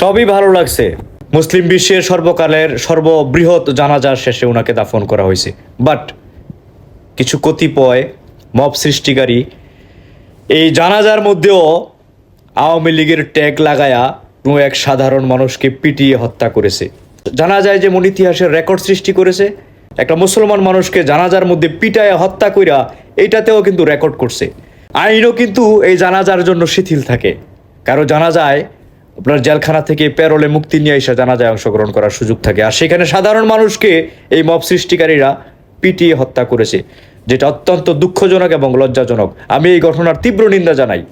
সবই ভালো লাগছে। মুসলিম বিশ্বের সর্বকালের সর্ববৃহৎ জানাজার শেষে ওনাকে দাফন করা হয়েছে। বাট কিছু কতিপয় মব সৃষ্টিকারী এই জানাজার মধ্যেও আওয়ামী লীগের ট্যাগ লাগায়া কোনো এক সাধারণ মানুষকে পিটিয়ে হত্যা করেছে। জানা যায় যে মন ইতিহাসের রেকর্ড সৃষ্টি করেছে। একটা মুসলমান মানুষকে জানাজার মধ্যে পিটায় হত্যা কইরা এইটাতেও কিন্তু রেকর্ড করছে। আইনও কিন্তু এই জানাজার জন্য শিথিল থাকে। কারও জানা যায় আপনার জেলখানা থেকে প্যারোলে মুক্তি নিয়ে এসে জানা যায় অংশগ্রহণ করার সুযোগ থাকে। আর সেখানে সাধারণ মানুষকে এই মব সৃষ্টিকারীরা পিটিয়ে হত্যা করেছে, যেটা অত্যন্ত দুঃখজনক এবং লজ্জাজনক। আমি এই ঘটনার তীব্র নিন্দা জানাই।